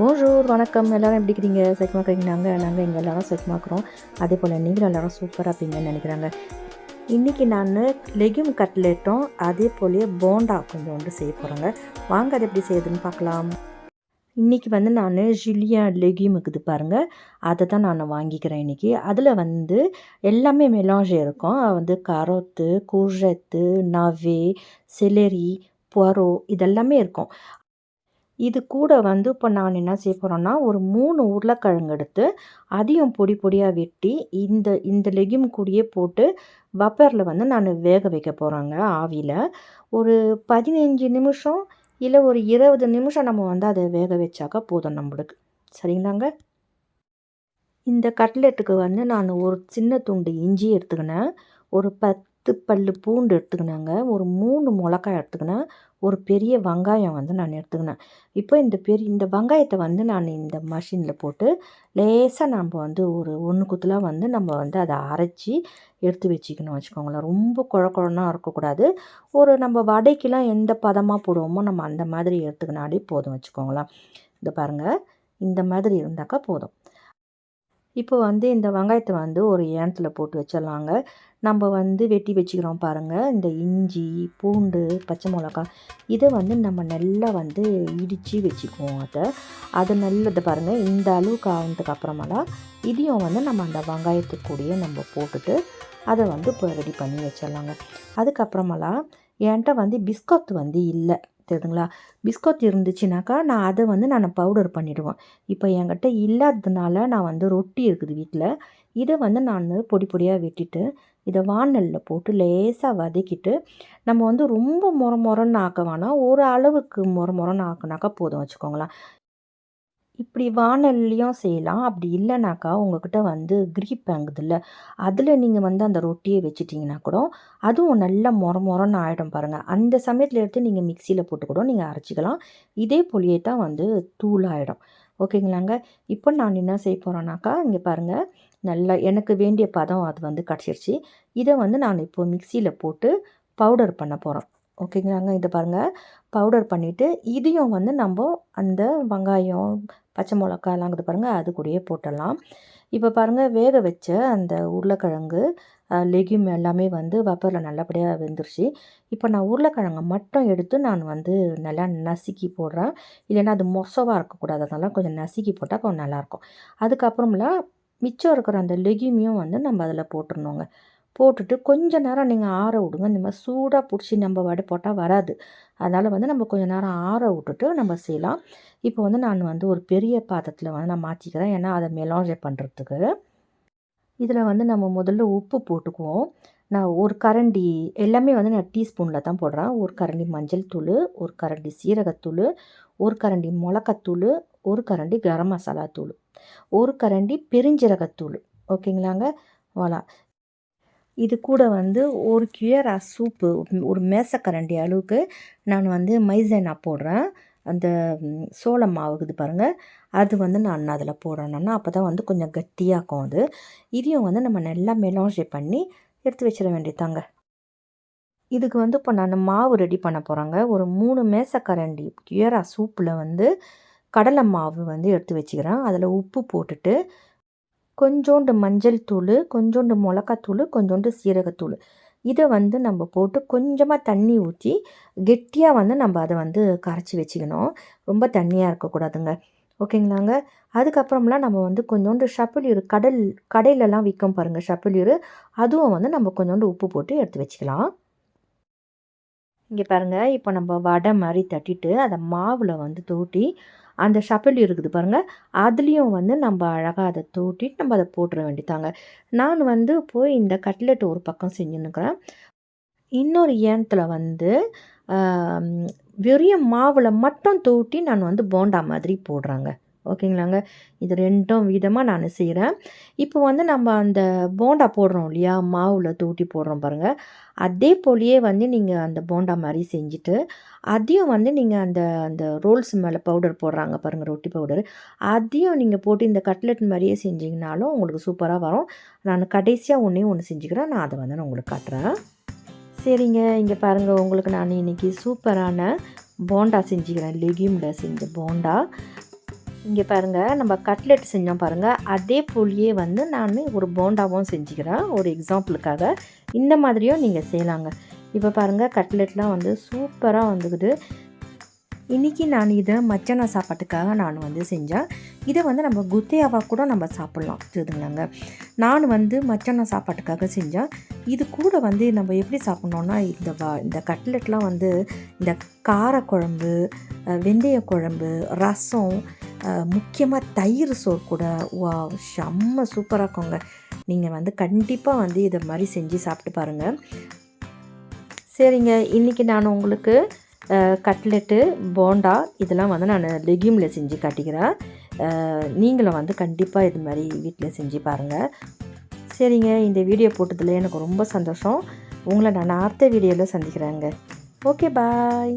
போஜூர் வணக்கம். எல்லோரும் எப்படி இருக்கிறீங்க சைக்கமாக்கிறீங்க நாங்கள் நாங்கள் இங்கே எல்லோரும் சைக்கமாக்குறோம் அதே போல் நீங்களும் எல்லோரும் சூப்பராக இருப்பீங்கன்னு நினைக்கிறாங்க. இன்றைக்கி நான் லெக்யூம் கட்லெட்டும் அதே போலயே போண்டா கொஞ்சோண்டு செய்ய போகிறேங்க வாங்க அது எப்படி செய்யுதுன்னு பார்க்கலாம். இன்றைக்கி வந்து நான் ஜிலியா லெக்யூம் இருக்குது பாருங்கள் அதை தான் நான் வாங்கிக்கிறேன் இன்றைக்கி அதில் வந்து எல்லாமே மெலாஜ் இருக்கும். வந்து கரோத்து குழத்து நவே செலரி பொரோ இதெல்லாமே இருக்கும். இது கூட வந்து இப்போ நான் என்ன செய்ய போகிறேன்னா ஒரு மூணு உருளைக்கிழங்கு எடுத்து அதையும் பொடி பொடியாக வெட்டி இந்த இந்த லெகிம் கூடயே போட்டு வப்பரில் வந்து நான் வேக வைக்க போகிறேங்க ஆவியில். ஒரு பதினஞ்சு நிமிஷம் இல்லை ஒரு இருபது நிமிஷம் நம்ம வந்து அதை வேக வச்சாக்கா போதும் நம்மளுக்கு. சரிங்களாங்க? இந்த கட்லெட்டுக்கு வந்து நான் ஒரு சின்ன துண்டு இஞ்சி எடுத்துக்கினேன். ஒரு பத்து பல் பூண்டு எடுத்துக்கினாங்க. ஒரு மூணு மிளகாய் எடுத்துக்கினேன். ஒரு பெரிய வெங்காயம் வந்து நான் எடுத்துக்கினேன். இப்போ இந்த பெரிய இந்த வெங்காயத்தை வந்து நான் இந்த மஷினில் போட்டு லேசாக நம்ம வந்து ஒரு ஒன்று குத்துலாம் வந்து நம்ம வந்து அதை அரைச்சி எடுத்து வச்சுக்கணும் வச்சுக்கோங்களேன். ரொம்ப குழ இருக்கக்கூடாது. ஒரு நம்ம வடைக்கெலாம் எந்த பதமாக போடுவோமோ நம்ம அந்த மாதிரி எடுத்துக்கினாலே போதும் வச்சுக்கோங்களேன். இந்த பாருங்கள் இந்த மாதிரி இருந்தாக்கா போதும். இப்போ வந்து இந்த வெங்காயத்தை வந்து ஒரு ஏனத்தில் போட்டு வச்சிடலாங்க நம்ம வந்து வெட்டி வச்சுக்கிறோம் பாருங்கள் இந்த இஞ்சி பூண்டு பச்சை மிளகா இதை வந்து நம்ம நல்லா வந்து இடித்து வச்சுக்குவோம் அதை. அது நல்லது பாருங்கள் இந்த அளவுக்கு ஆனதுக்கு அப்புறமெல்லாம் இதையும் வந்து நம்ம அந்த வெங்காயத்துக்கூடயே நம்ம போட்டுட்டு அதை வந்து இப்போ ரெடி பண்ணி வச்சிடலாங்க அதுக்கப்புறமெல்லாம் என்கிட்ட வந்து பிஸ்கட் வந்து இல்லை. தெரியுதுங்களா? பிஸ்கட் இருந்துச்சுனாக்கா நான் அதை வந்து நான் பவுடர் பண்ணிவிடுவேன் இப்போ என்கிட்ட இல்லாததுனால நான் வந்து ரொட்டி இருக்குது வீட்டில். இதை வந்து நான் பொடி பொடியாக வெட்டிட்டு இதை வானலில் போட்டு லேசாக வதக்கிட்டு நம்ம வந்து ரொம்ப முற முறன்னு ஆக்க வேணாம். ஒரு அளவுக்கு முற முறன்னு ஆக்குனாக்கா போதும் வச்சுக்கோங்களேன். இப்படி வானல்லையும் செய்யலாம். அப்படி இல்லைனாக்கா உங்கள்கிட்ட வந்து கிரீப் வாங்குதில்ல. அதில் நீங்கள் வந்து அந்த ரொட்டியை வச்சிட்டிங்கன்னா கூட அதுவும் நல்லா மொர மொரன்னு ஆகிடும் பாருங்கள் அந்த சமயத்தில் எடுத்து நீங்கள் மிக்சியில் போட்டு கூட நீங்கள் அரைச்சிக்கலாம். இதே போலியே தான் வந்து தூளாகிடும் ஓகேங்களாங்க? இப்போ நான் என்ன செய்ய போகிறேன்னாக்கா இங்கே பாருங்கள் நல்லா எனக்கு வேண்டிய பதம் அது வந்து கிடச்சிருச்சு. இதை வந்து நான் இப்போ மிக்சியில் போட்டு பவுடர் பண்ண போகிறோம் ஓகேங்களாங்க இதை பாருங்கள் பவுடர் பண்ணிவிட்டு இதையும் வந்து நம்ம அந்த வெங்காயம் பச்சை மிளகாலாம் இருக்குது பாருங்கள் அது கூடயே போட்டுடலாம். இப்போ பாருங்கள் வேக வச்ச அந்த உருளைக்கிழங்கு லெக்யூம் எல்லாமே வந்து வப்பரில் நல்லபடியாக வெந்துருச்சு. இப்போ நான் உருளைக்கிழங்கை மட்டும் எடுத்து நான் வந்து நல்லா நசுக்கி போடுறேன். இல்லைன்னா அது மொசவாக இருக்கக்கூடாது. அதெல்லாம் கொஞ்சம் நசுக்கி போட்டால் கொஞ்சம் நல்லாயிருக்கும் அதுக்கப்புறமெல்லாம் மிச்சம் இருக்கிற அந்த லெக்யூமையும் வந்து நம்ம அதில் போட்டுருணுங்க போட்டுட்டு கொஞ்சம் நேரம் நீங்கள் ஆற விடுங்க. இந்த மாதிரி சூடாக பிடிச்சி நம்ம வடை போட்டால் வராது. அதனால் வந்து நம்ம கொஞ்சம் நேரம் ஆற விட்டுட்டு நம்ம செய்யலாம். இப்போ வந்து நான் வந்து ஒரு பெரிய பாத்திரத்தில் வந்து நான் மாற்றிக்கிறேன் ஏன்னா அதை மெலாஞ்சை பண்ணுறதுக்கு இதில் வந்து நம்ம முதல்ல உப்பு போட்டுக்குவோம். நான் ஒரு கரண்டி எல்லாமே வந்து நான் டீஸ்பூனில் தான் போடுறேன். ஒரு கரண்டி மஞ்சள் தூள் ஒரு கரண்டி சீரகத்தூள் ஒரு கரண்டி மிளகாத்தூள் ஒரு கரண்டி கரம் மசாலா தூள் ஒரு கரண்டி பெருஞ்சீரகத்தூள் ஓகேங்களாங்க? வாலா. இது கூட வந்து ஒரு கியூரா சூப்பு ஒரு மேசக்கரண்டி அளவுக்கு நான் வந்து மைசேனா போடுறேன். அந்த சோளம் மாவுக்குது பாருங்கள் அது வந்து நான் அதில் போடுறேன்னா அப்போ தான் வந்து கொஞ்சம் கட்டியாகும் அது. இதையும் வந்து நம்ம நல்லா மெலாஞ்சே பண்ணி எடுத்து வச்சிட வேண்டியதாங்க இதுக்கு வந்து இப்போ நான் மாவு ரெடி பண்ண போகிறேங்க ஒரு மூணு மேசக்கரண்டி கியரா சூப்பில் வந்து கடலை மாவு வந்து எடுத்து வச்சுக்கிறேன். அதில் உப்பு போட்டுட்டு கொஞ்சோண்டு மஞ்சள் தூள் கொஞ்சோண்டு மிளகாத்தூள் கொஞ்சோண்டு சீரகத்தூள் இதை வந்து நம்ம போட்டு கொஞ்சமாக தண்ணி ஊற்றி கெட்டியாக வந்து நம்ம அதை வந்து கரைச்சி வச்சுக்கணும். ரொம்ப தண்ணியாக இருக்கக்கூடாதுங்க. ஓகேங்களாங்க? அதுக்கப்புறம்லாம் நம்ம வந்து கொஞ்சோண்டு ஷப்பிலியூர் கடல் கடையிலலாம் விற்கும் பாருங்கள் ஷப்பிலியூர் அதுவும் வந்து நம்ம கொஞ்சோண்டு உப்பு போட்டு எடுத்து வச்சுக்கலாம். இங்கே பாருங்கள் இப்போ நம்ம வடை மாதிரி தட்டிட்டு அதை மாவில் வந்து தூட்டி அந்த ஷப்பிள் இருக்குது பாருங்கள் அதுலேயும் வந்து நம்ம அழகாக அதை தூட்டிட்டு நம்ம அதை போட்டுற வேண்டியதாங்க நான் வந்து போய் இந்த கட்லெட் ஒரு பக்கம் செஞ்சுன்னுக்கிறேன். இன்னொரு ஏனத்தில் வந்து வெறிய மாவில் மட்டும் தூட்டி நான் வந்து போண்டா மாதிரி போடுறாங்க. ஓகேங்களாங்க? இது ரெண்டும் விதமாக நான் செய்கிறேன் இப்போ வந்து நம்ம அந்த போண்டா போடுறோம் இல்லையா? மாவில் தூட்டி போடுறோம் பாருங்கள் அதே போலியே வந்து நீங்கள் அந்த போண்டா மாதிரி செஞ்சுட்டு அதையும் வந்து நீங்கள் அந்த அந்த ரோல்ஸ் மேலே பவுடர் போடுறாங்க பாருங்கள் ரொட்டி பவுடர். அதையும் நீங்கள் போட்டு இந்த கட்லெட் மாதிரியே செஞ்சிங்கனாலும் உங்களுக்கு சூப்பராக வரும். நான் கடைசியாக ஒன்றே ஒன்று செஞ்சுக்கிறேன். நான் அதை வந்து நான் உங்களுக்கு காட்டுறேன். சரிங்க. இங்கே பாருங்கள் உங்களுக்கு நான் இன்றைக்கி சூப்பரான போண்டா செஞ்சுக்கிறேன். லெகியூமில் செஞ்ச போண்டா. இங்கே பாருங்கள் நம்ம கட்லெட் செஞ்சோம் பாருங்கள் அதே போலியே வந்து நான் ஒரு போண்டாவும் செஞ்சுக்கிறேன். ஒரு எக்ஸாம்பிளுக்காக இந்த மாதிரியும் நீங்கள் செய்யலாங்க. இப்போ பாருங்கள் கட்லெட்லாம் வந்து சூப்பராக வந்துக்குது. இன்றைக்கி நான் இதை மச்சான சாப்பாட்டுக்காக நான் வந்து செஞ்சேன். இதை வந்து நம்ம குத்தியாவாக கூட நம்ம சாப்பிட்லாம் சொல்லுங்களாங்க நான் வந்து மச்சான சாப்பாட்டுக்காக செஞ்சேன். இது கூட வந்து நம்ம எப்படி சாப்பிட்ணுன்னா இந்த வா இந்த கட்லெட்லாம் வந்து இந்த காரக்குழம்பு வெந்தய குழம்பு ரசம் முக்கியமாக தயிர் சோறு கூட வா செம்ம சூப்பராக இருக்குங்க. நீங்கள் வந்து கண்டிப்பாக வந்து இதை மாதிரி செஞ்சு சாப்பிட்டு பாருங்கள் சரிங்க இன்றைக்கி நான் உங்களுக்கு கட்லெட்டு போண்டா இதெல்லாம் வந்து நான் லெக்யூமில் செஞ்சு காட்டிக்கிறேன். நீங்களும் வந்து கண்டிப்பாக இது மாதிரி வீட்டில் செஞ்சு பாருங்கள் சரிங்க இந்த வீடியோ போட்டதில் எனக்கு ரொம்ப சந்தோஷம். உங்களை நான் அடுத்த வீடியோவில் சந்திக்கிறேங்க. Okay bye.